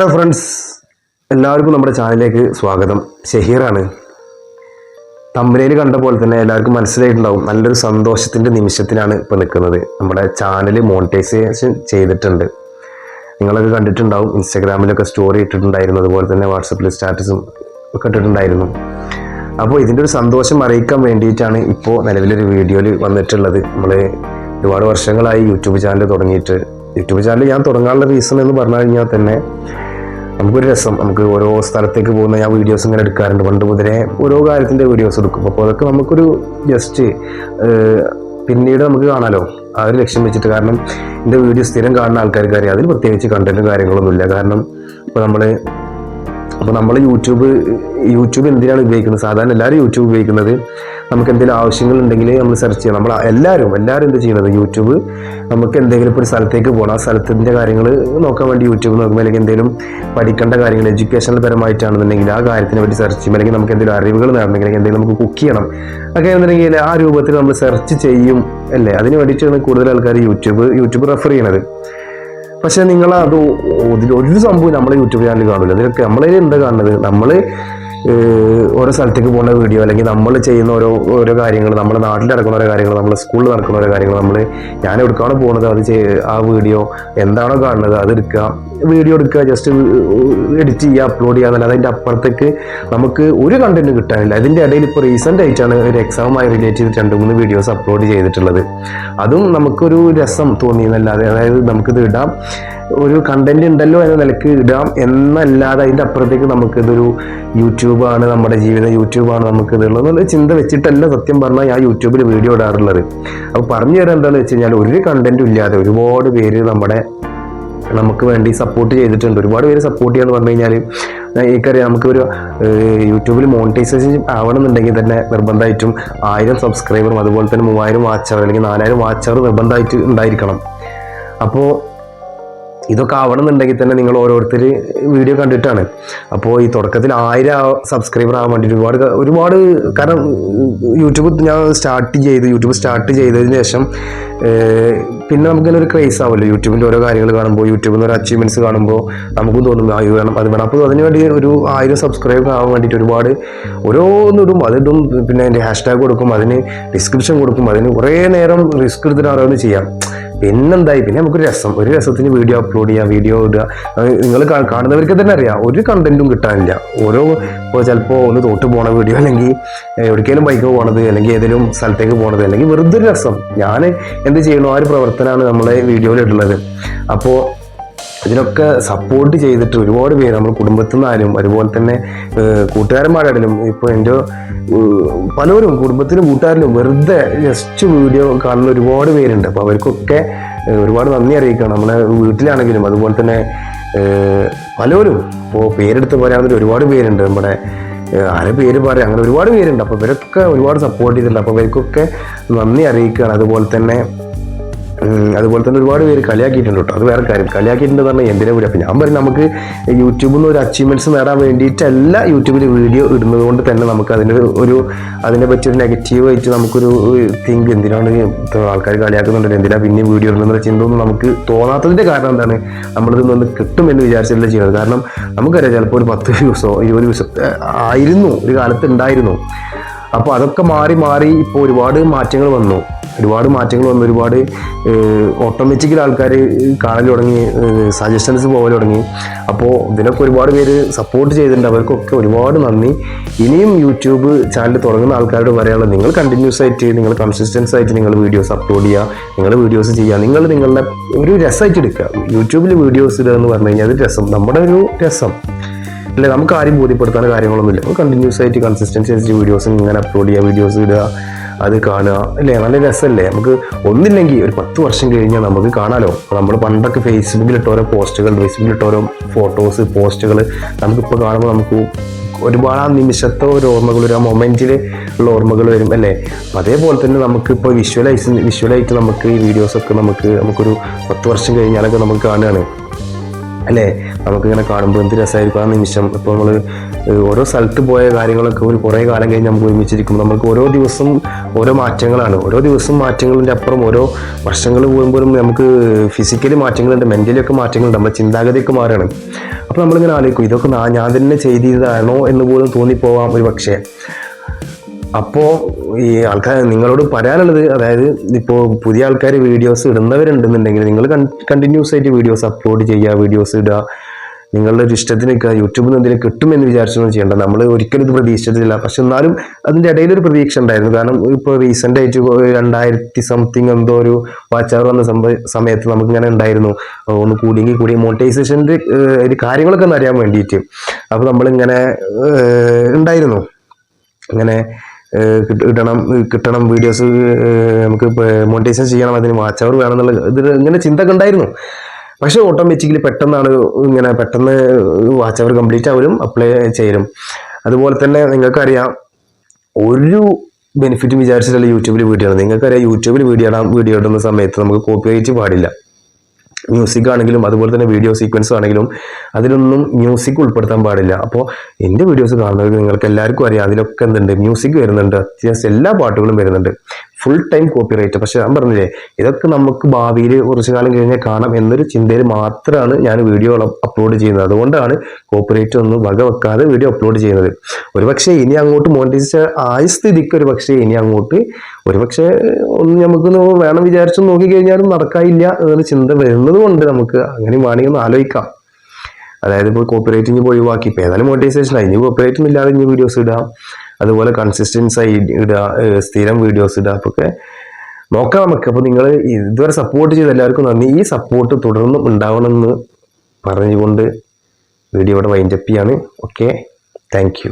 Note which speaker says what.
Speaker 1: Hello friends എല്ലാവർക്കും നമ്മുടെ ചാനലിലേക്ക് സ്വാഗതം. ഷഹീറാണ്. തമ്പനയിൽ കണ്ട പോലെ തന്നെ എല്ലാവർക്കും മനസ്സിലായിട്ടുണ്ടാവും. നല്ലൊരു സന്തോഷത്തിന്റെ നിമിഷത്തിലാണ് ഇപ്പോൾ നിൽക്കുന്നത്. നമ്മുടെ ചാനൽ മോണിറ്റൈസേഷൻ ചെയ്തിട്ടുണ്ട്. നിങ്ങളൊക്കെ കണ്ടിട്ടുണ്ടാവും. ഇൻസ്റ്റാഗ്രാമിലൊക്കെ സ്റ്റോറി ഇട്ടിട്ടുണ്ടായിരുന്നു. അതുപോലെ തന്നെ വാട്സപ്പിൽ സ്റ്റാറ്റസും ഒക്കെ ഇട്ടിട്ടുണ്ടായിരുന്നു. അപ്പോൾ ഇതിന്റെ ഒരു സന്തോഷം അറിയിക്കാൻ വേണ്ടിയിട്ടാണ് ഇപ്പോൾ നിലവിലൊരു വീഡിയോയിൽ വന്നിട്ടുള്ളത്. നമ്മൾ ഒരുപാട് വർഷങ്ങളായി യൂട്യൂബ് ചാനൽ തുടങ്ങിയിട്ട്. യൂട്യൂബ് ചാനൽ ഞാൻ തുടങ്ങാനുള്ള റീസൺ എന്ന് പറഞ്ഞു കഴിഞ്ഞാൽ തന്നെ നമുക്കൊരു രസം. നമുക്ക് ഓരോ സ്ഥലത്തേക്ക് പോകുന്ന ഞാൻ വീഡിയോസ് ഇങ്ങനെ എടുക്കാറുണ്ട്. പണ്ട് മുതലേ ഓരോ കാര്യത്തിന്റെ വീഡിയോസ് എടുക്കും. അപ്പോൾ അതൊക്കെ നമുക്കൊരു ജസ്റ്റ് പിന്നീട് നമുക്ക് കാണാലോ. ആ ഒരു ലക്ഷ്യം വെച്ചിട്ട്. കാരണം എന്റെ വീഡിയോ സ്ഥിരം കാണുന്ന ആൾക്കാർക്ക് അറിയാം അതിൽ പ്രത്യേകിച്ച് കണ്ടന്റും കാര്യങ്ങളൊന്നുമില്ല. കാരണം ഇപ്പോൾ നമ്മൾ അപ്പോൾ നമ്മൾ യൂട്യൂബ് യൂട്യൂബ് എന്തിനാണ് ഉപയോഗിക്കുന്നത്? സാധാരണ എല്ലാവരും യൂട്യൂബ് ഉപയോഗിക്കുന്നത്. നമുക്ക് എന്തെങ്കിലും ആവശ്യങ്ങൾ ഉണ്ടെങ്കിൽ നമ്മൾ സെർച്ച് ചെയ്യാം നമ്മൾ എല്ലാവരും എല്ലാവരും എന്ത് ചെയ്യുന്നത് യൂട്യൂബ് നമുക്ക് എന്തെങ്കിലും ഇപ്പോൾ ഒരു സ്ഥലത്തേക്ക് പോകണം ആ സ്ഥലത്തിന്റെ കാര്യങ്ങൾ നോക്കാൻ വേണ്ടി യൂട്യൂബ് നോക്കുമ്പോൾ അല്ലെങ്കിൽ എന്തെങ്കിലും പഠിക്കേണ്ട കാര്യങ്ങൾ എഡ്യൂക്കേഷണൽ പരമായിട്ടാണെന്നുണ്ടെങ്കിൽ ആ കാര്യത്തിനെ പറ്റി സെർച്ച് ചെയ്യും അല്ലെങ്കിൽ നമുക്ക് എന്തെങ്കിലും അറിവുകൾ നേടണമെങ്കിൽ അല്ലെങ്കിൽ എന്തെങ്കിലും നമുക്ക് കുക്ക് ചെയ്യണം. ഒക്കെ എന്നുണ്ടെങ്കിൽ ആ രൂപത്തിൽ നമ്മൾ സെർച്ച് ചെയ്യും അല്ലേ? അതിന് വേണ്ടിയിട്ടാണ് കൂടുതൽ ആൾക്കാർ യൂട്യൂബ് യൂട്യൂബ് റെഫർ ചെയ്യണത്. പക്ഷെ നിങ്ങൾ അത് ഒരു സംഭവം നമ്മളെ യൂട്യൂബ് ചാനൽ കാണില്ല അതിലൊക്കെ നമ്മളതിൽ എന്താ കാണുന്നത്? നമ്മൾ ഓരോ സ്ഥലത്തേക്ക് പോകുന്ന വീഡിയോ അല്ലെങ്കിൽ നമ്മൾ ചെയ്യുന്ന ഓരോ ഓരോ കാര്യങ്ങൾ നമ്മുടെ നാട്ടിൽ നടക്കുന്ന ഓരോ കാര്യങ്ങൾ നമ്മുടെ സ്കൂളിൽ നടക്കുന്ന ഓരോ കാര്യങ്ങൾ നമ്മൾ ഞാൻ എവിടേക്കാണോ പോകുന്നത് അത് ആ വീഡിയോ എന്താണോ കാണുന്നത് അത് എടുക്കുക. വീഡിയോ എടുക്കുക ജസ്റ്റ് എഡിറ്റ് ചെയ്യുക അപ്ലോഡ് ചെയ്യുക എന്നല്ല അതിന്റെ അപ്പുറത്തേക്ക് നമുക്ക് ഒരു കണ്ടന്റ് കിട്ടാനില്ല. അതിന്റെ ഇടയിൽ ഇപ്പോൾ റീസെന്റ് ആയിട്ടാണ് ഒരു എക്സാമുമായി റിലേറ്റ് ചെയ്ത് രണ്ട് മൂന്ന് വീഡിയോസ് അപ്ലോഡ് ചെയ്തിട്ടുള്ളത്. അതും നമുക്കൊരു രസം തോന്നിയെന്നല്ലാതെ അതായത് നമുക്കിത് ഇടാം. ഒരു കണ്ടന്റ് ഉണ്ടല്ലോ എന്ന നിലയ്ക്ക് ഇടാം എന്നല്ലാതെ അതിന്റെ അപ്പുറത്തേക്ക് നമുക്കിതൊരു യൂട്യൂബാണ് നമ്മുടെ ജീവിതം യൂട്യൂബാണ് നമുക്ക് ഇതുള്ളത്. എന്നുള്ള ചിന്ത വെച്ചിട്ടല്ല സത്യം പറഞ്ഞാൽ ഞാൻ യൂട്യൂബിൽ വീഡിയോ ഇടാറുള്ളത്. അപ്പോൾ പറഞ്ഞു തരാൻ എന്താണെന്ന് വെച്ച് കഴിഞ്ഞാൽ ഒരു കണ്ടന്റും ഇല്ലാതെ ഒരുപാട് പേര് നമ്മുടെ നമുക്ക് വേണ്ടി സപ്പോർട്ട് ചെയ്തിട്ടുണ്ട്. ഒരുപാട് പേര് സപ്പോർട്ട് ചെയ്യാന്ന് പറഞ്ഞു കഴിഞ്ഞാൽ എനിക്കറിയാം നമുക്ക് ഒരു യൂട്യൂബിൽ മോണിറ്റൈസേഷൻ ആവണമെന്നുണ്ടെങ്കിൽ തന്നെ നിർബന്ധമായിട്ടും ആയിരം സബ്സ്ക്രൈബറും അതുപോലെ തന്നെ മൂവായിരം വാച്ചർ അല്ലെങ്കിൽ നാലായിരം വാച്ചർ നിർബന്ധമായിട്ട് ഉണ്ടായിരിക്കണം. അപ്പോൾ ഇതൊക്കെ ആവണമെന്നുണ്ടെങ്കിൽ തന്നെ നിങ്ങൾ ഓരോരുത്തർ വീഡിയോ കണ്ടിട്ടാണ്. അപ്പോൾ ഈ തുടക്കത്തിൽ ആയിരം സബ്സ്ക്രൈബർ ആവാൻ വേണ്ടിയിട്ട് ഒരുപാട് ഒരുപാട് കാരണം യൂട്യൂബ് ഞാൻ സ്റ്റാർട്ട് ചെയ്ത് യൂട്യൂബ് സ്റ്റാർട്ട് ചെയ്തതിന് ശേഷം പിന്നെ നമുക്കിങ്ങനെ ഒരു ക്രേസ് ആവുമല്ലോ. യൂട്യൂബിന്റെ ഓരോ കാര്യങ്ങൾ കാണുമ്പോൾ യൂട്യൂബിൽ നിന്ന് ഒരു അച്ചീവ്മെന്റ്സ് കാണുമ്പോൾ നമുക്കും തോന്നും ആ വേണം അത് വേണം. അപ്പോൾ അതിന് വേണ്ടി ഒരു ആയിരം സബ്സ്ക്രൈബ് ആവാൻ വേണ്ടിയിട്ട് ഒരുപാട് ഓരോന്നിടും അതിടും പിന്നെ അതിന്റെ ഹാഷ്ടാഗ് കൊടുക്കും അതിന് ഡിസ്ക്രിപ്ഷൻ കൊടുക്കും അതിന് കുറേ നേരം റിസ്ക് എടുത്തിട്ട് ഓരോന്ന് ചെയ്യാം. പിന്നെന്തായി? പിന്നെ നമുക്ക് രസം. ഒരു രസത്തിന് വീഡിയോ അപ്ലോഡ് ചെയ്യാം വീഡിയോ ഇടുക. നിങ്ങൾ കാണുന്നവർക്ക് തന്നെ അറിയാം. ഒരു കണ്ടന്റും കിട്ടാനില്ല. ഓരോ ഇപ്പോൾ ചിലപ്പോൾ ഒന്ന് തോട്ട് പോണ വീഡിയോ അല്ലെങ്കിൽ എവിടേക്കെങ്കിലും ബൈക്ക് പോണത് അല്ലെങ്കിൽ ഏതെങ്കിലും സ്ഥലത്തേക്ക് പോണത് അല്ലെങ്കിൽ വെറുതെ ഒരു രസം. ഞാൻ എന്ത് ചെയ്യണോ ആ ഒരു പ്രവർത്തനമാണ് നമ്മളെ വീഡിയോയിൽ ഇടുന്നത്. അപ്പോൾ ഇതിനൊക്കെ സപ്പോർട്ട് ചെയ്തിട്ട് ഒരുപാട് പേര് നമ്മൾ കുടുംബത്തിൽ നിന്നായാലും അതുപോലെ തന്നെ കൂട്ടുകാരന്മാരായാലും ഇപ്പോൾ എന്റെ പലരും കുടുംബത്തിലും കൂട്ടുകാരിലും വെറുതെ ജസ്റ്റ് വീഡിയോ കാണുന്ന ഒരുപാട് പേരുണ്ട്. അപ്പോൾ അവർക്കൊക്കെ ഒരുപാട് നന്ദി അറിയിക്കണം നമ്മളെ വീട്ടിലാണെങ്കിലും അതുപോലെ തന്നെ പലരും ഇപ്പോൾ പേരെടുത്ത് പറയാവുന്ന ഒരുപാട് പേരുണ്ട്. നമ്മുടെ ആര പേര് പറയാം അങ്ങനെ ഒരുപാട് പേരുണ്ട്. അപ്പോൾ ഇവരൊക്കെ ഒരുപാട് സപ്പോർട്ട് ചെയ്തിട്ടുണ്ട്. അപ്പോൾ ഇവർക്കൊക്കെ നന്ദി അറിയിക്കുകയാണ്. അതുപോലെ തന്നെ അതുപോലെ തന്നെ ഒരുപാട് പേര് കളിയാക്കിയിട്ടുണ്ട് കേട്ടോ. അത് വേറെ കാര്യം. കളിയാക്കിയിട്ടുണ്ട് പറഞ്ഞാൽ എന്തിനാ വിടുക അപ്പം ഞാൻ പറയും നമുക്ക് യൂട്യൂബിൽ നിന്ന് ഒരു അച്ചീവ്മെന്റ്സ് നേടാൻ വേണ്ടിയിട്ടല്ല യൂട്യൂബിൽ വീഡിയോ ഇടുന്നത് കൊണ്ട് തന്നെ നമുക്ക് അതിന്റെ ഒരു അതിനെ പറ്റി ഒരു നെഗറ്റീവ് ആയിട്ട് നമുക്കൊരു തിങ്ക് എന്തിനാണ് ആൾക്കാർ കളിയാക്കുന്നുണ്ടല്ലോ എന്തിനാണ് പിന്നെ വീഡിയോ ഇടുന്നുള്ള ചിന്ത ഒന്നും നമുക്ക് തോന്നാത്തതിന്റെ കാരണം എന്താണ്? നമ്മളിത് നിന്ന് കിട്ടുമെന്ന് വിചാരിച്ചല്ല ചെയ്യുന്നത്. കാരണം നമുക്കറിയാം ചിലപ്പോൾ ഒരു പത്ത് വ്യൂസോ ഇരുപത് വ്യൂസോ ആയിരുന്നു ഒരു കാലത്ത് ഉണ്ടായിരുന്നു. അപ്പോൾ അതൊക്കെ മാറി മാറി ഇപ്പോൾ ഒരുപാട് മാറ്റങ്ങൾ വന്നു. ഒരുപാട് മാറ്റങ്ങൾ വന്നു. ഒരുപാട് ഓട്ടോമാറ്റിക്കൽ ആൾക്കാർ കാണൽ തുടങ്ങി സജഷൻസ് പോകാൻ തുടങ്ങി. അപ്പോൾ ഇതിനൊക്കെ ഒരുപാട് പേര് സപ്പോർട്ട് ചെയ്തിട്ടുണ്ട്. അവർക്കൊക്കെ ഒരുപാട് നന്ദി. ഇനിയും യൂട്യൂബ് ചാനൽ തുടങ്ങുന്ന ആൾക്കാരോട് പറയാനുള്ളത് നിങ്ങൾ കണ്ടിന്യൂസ് ആയിട്ട് നിങ്ങൾ കൺസിസ്റ്റൻസ് ആയിട്ട് നിങ്ങൾ വീഡിയോസ് അപ്ലോഡ് ചെയ്യുക നിങ്ങൾ വീഡിയോസ് ചെയ്യുക നിങ്ങൾ നിങ്ങളുടെ ഒരു രസമായിട്ട് എടുക്കുക. യൂട്യൂബിൽ വീഡിയോസ് ഇടുക എന്ന് പറഞ്ഞു കഴിഞ്ഞാൽ അത് രസം. നമ്മുടെ ഒരു രസം. അല്ലെ നമുക്ക് ആരും ബോധ്യപ്പെടുത്താൻ കാര്യങ്ങളൊന്നുമില്ല. നമ്മൾ കണ്ടിന്യൂസ് ആയിട്ട് കൺസിസ്റ്റൻസി ആയിട്ട് വീഡിയോസ് ഇങ്ങനെ അപ്ലോഡ് ചെയ്യുക വീഡിയോസ് ഇടുക അത് കാണുക അല്ലേ? നല്ല രസമല്ലേ? നമുക്ക് ഒന്നില്ലെങ്കിൽ ഒരു പത്ത് വർഷം കഴിഞ്ഞാൽ നമുക്ക് കാണാലോ? നമ്മൾ പണ്ടൊക്കെ ഫേസ്ബുക്കിൽ ഇട്ടോരോ പോസ്റ്റുകൾ ഫേസ്ബുക്കിൽ ഇട്ടോരോ ഫോട്ടോസ് പോസ്റ്റുകൾ നമുക്കിപ്പോൾ കാണുമ്പോൾ നമുക്ക് ഒരുപാട് ആ നിമിഷത്തെ ഒരു ഓർമ്മകൾ ഒരു ആ മൊമെന്റിൽ ഉള്ള ഓർമ്മകൾ വരും അല്ലേ? അപ്പം അതേപോലെ തന്നെ നമുക്കിപ്പോൾ വിഷ്വലൈസ് വിഷ്വലായിട്ട് നമുക്ക് ഈ വീഡിയോസൊക്കെ നമുക്ക് നമുക്കൊരു പത്ത് വർഷം കഴിഞ്ഞാലൊക്കെ നമുക്ക് കാണുകയാണ്. അല്ലേ? നമുക്കിങ്ങനെ കാണുമ്പോൾ എന്ത് രസമായിരിക്കും ആ നിമിഷം. ഇപ്പോൾ നമ്മൾ ഓരോ സ്ഥലത്ത് പോയ കാര്യങ്ങളൊക്കെ ഒരു കുറേ കാലം കഴിഞ്ഞ് നമുക്ക് ഒരുമിച്ചിരിക്കുമ്പോൾ നമുക്ക് ഓരോ ദിവസം ഓരോ മാറ്റങ്ങളാണ്. ഓരോ ദിവസം മാറ്റങ്ങളിന്റെ അപ്പുറം ഓരോ വർഷങ്ങൾ പോകുമ്പോഴും നമുക്ക് ഫിസിക്കലി മാറ്റങ്ങളുണ്ട് മെന്റലി ഒക്കെ മാറ്റങ്ങളുണ്ട് നമ്മുടെ ചിന്താഗതിയൊക്കെ മാറുകയാണ്. അപ്പോൾ നമ്മളിങ്ങനെ ആലോചിക്കും ഇതൊക്കെ ഞാൻ തന്നെ ചെയ്തതാണോ എന്ന് പോലും തോന്നിപ്പോവാം ഒരു പക്ഷേ. അപ്പോൾ ഈ ആൾക്കാർ നിങ്ങളോട് പറയാനുള്ളത് അതായത് ഇപ്പോൾ പുതിയ ആൾക്കാർ വീഡിയോസ് ഇടുന്നവരുണ്ടെന്നുണ്ടെങ്കിൽ നിങ്ങൾ കണ്ടിന്യൂസ് ആയിട്ട് വീഡിയോസ് അപ്ലോഡ് ചെയ്യുക വീഡിയോസ് ഇടുക. നിങ്ങളുടെ ഒരു ഇഷ്ടത്തിന് നിൽക്കുക യൂട്യൂബിൽ നിന്ന് എന്തെങ്കിലും കിട്ടുമെന്ന് വിചാരിച്ചൊന്നും ചെയ്യേണ്ട. നമ്മൾ ഒരിക്കലും ഇത് പ്രതീക്ഷിച്ചിട്ടില്ല. പക്ഷെ എന്നാലും അതിന്റെ ഇടയിലൊരു പ്രതീക്ഷ ഉണ്ടായിരുന്നു. കാരണം ഇപ്പോൾ റീസെന്റ് ആയിട്ട് ഒരു രണ്ടായിരത്തി സംതിങ് എന്തോ ഒരു വാച്ചാർ വന്ന സംഭവ സമയത്ത് നമുക്കിങ്ങനെ ഉണ്ടായിരുന്നു. ഒന്ന് കൂടിയെങ്കിൽ കൂടി മോണിറ്റൈസേഷന്റെ ഒരു കാര്യങ്ങളൊക്കെ ഒന്ന് അറിയാൻ വേണ്ടിയിട്ട്. അപ്പോൾ നമ്മളിങ്ങനെ ഉണ്ടായിരുന്നു. അങ്ങനെ ഏഹ്, കിട്ട- ഇടണം കിട്ടണം വീഡിയോസ് നമുക്ക് മോണിറ്റൈസേഷൻ ചെയ്യണം അതിന് വാച്ച് അവർ വേണം എന്നുള്ള ഇത് ഇങ്ങനെ ചിന്ത ഒക്കെ ഉണ്ടായിരുന്നു. പക്ഷേ ഓട്ടോമാറ്റിക്കലി പെട്ടെന്നാണ് ഇങ്ങനെ പെട്ടെന്ന് വാച്ച് അവർ കംപ്ലീറ്റ് ആവരും അപ്ലൈ ചെയ്യലും. അതുപോലെ തന്നെ നിങ്ങൾക്കറിയാം ഒരു ബെനിഫിറ്റ് വിചാരിച്ചിട്ടല്ല യൂട്യൂബിൽ വീഡിയോ ഇടുന്നത്. നിങ്ങൾക്കറിയാം യൂട്യൂബിൽ വീഡിയോ ഇടാൻ വീഡിയോ ഇടുന്ന സമയത്ത് നമുക്ക് കോപ്പി അയച്ച് പാടില്ല. മ്യൂസിക് ആണെങ്കിലും അതുപോലെ തന്നെ വീഡിയോ സീക്വൻസ് ആണെങ്കിലും അതിലൊന്നും മ്യൂസിക് ഉൾപ്പെടുത്താൻ പാടില്ല. അപ്പോൾ എന്റെ വീഡിയോസ് കാണുന്നത് നിങ്ങൾക്ക് എല്ലാവർക്കും അറിയാം അതിലൊക്കെ എന്തുണ്ട്? മ്യൂസിക് വരുന്നുണ്ട്. അത്യാവശ്യം എല്ലാ പാട്ടുകളും വരുന്നുണ്ട്. ഫുൾ ടൈം കോപ്പിറൈറ്റ് പക്ഷെ ഞാൻ പറഞ്ഞില്ലേ ഇതൊക്കെ നമുക്ക് ഭാവിയിൽ കുറച്ച് കാലം കഴിഞ്ഞാൽ കാണാം എന്നൊരു ചിന്തയിൽ മാത്രമാണ് ഞാൻ വീഡിയോ അപ്ലോഡ് ചെയ്യുന്നത്. അതുകൊണ്ടാണ് കോപ്പിറൈറ്റ് ഒന്നും വക വെക്കാതെ വീഡിയോ അപ്ലോഡ് ചെയ്യുന്നത്. ഒരുപക്ഷെ ഇനി അങ്ങോട്ട് മോണിറ്റൈസ് ആയ സ്ഥിതിക്ക് ഒരു പക്ഷേ ഇനി അങ്ങോട്ട് ഒരുപക്ഷെ ഒന്ന് നമുക്ക് വേണം വിചാരിച്ചു നോക്കിക്കഴിഞ്ഞാലും നടക്കാനില്ല എന്നൊരു ചിന്ത വരുന്നത് കൊണ്ട് നമുക്ക് അങ്ങനെ വേണമെങ്കിൽ ഒന്ന് ആലോചിക്കാം. അതായത് ഇപ്പോൾ കോപ്പിറൈറ്റ് ഇനി ഒഴിവാക്കി. ഇപ്പോൾ ഏതായാലും മോണിറ്റൈസേഷൻ ആയി. ഇനി കോപ്പിറൈറ്റും ഇല്ലാതെ ഇനി വീഡിയോസ് ഇടാം. അതുപോലെ കൺസിസ്റ്റൻസ് ആയി ഇടുക സ്ഥിരം വീഡിയോസ് ഇടുക അപ്പോൾ ഒക്കെ നോക്കാം നമുക്ക്. അപ്പോൾ നിങ്ങൾ ഇതുവരെ സപ്പോർട്ട് ചെയ്ത എല്ലാവർക്കും നന്ദി. ഈ സപ്പോർട്ട് തുടർന്നും ഉണ്ടാവണമെന്ന് പറഞ്ഞുകൊണ്ട് വീഡിയോ ഇവിടെ വൈൻഡപ്പ് ചെയ്യാണ്. Okay thank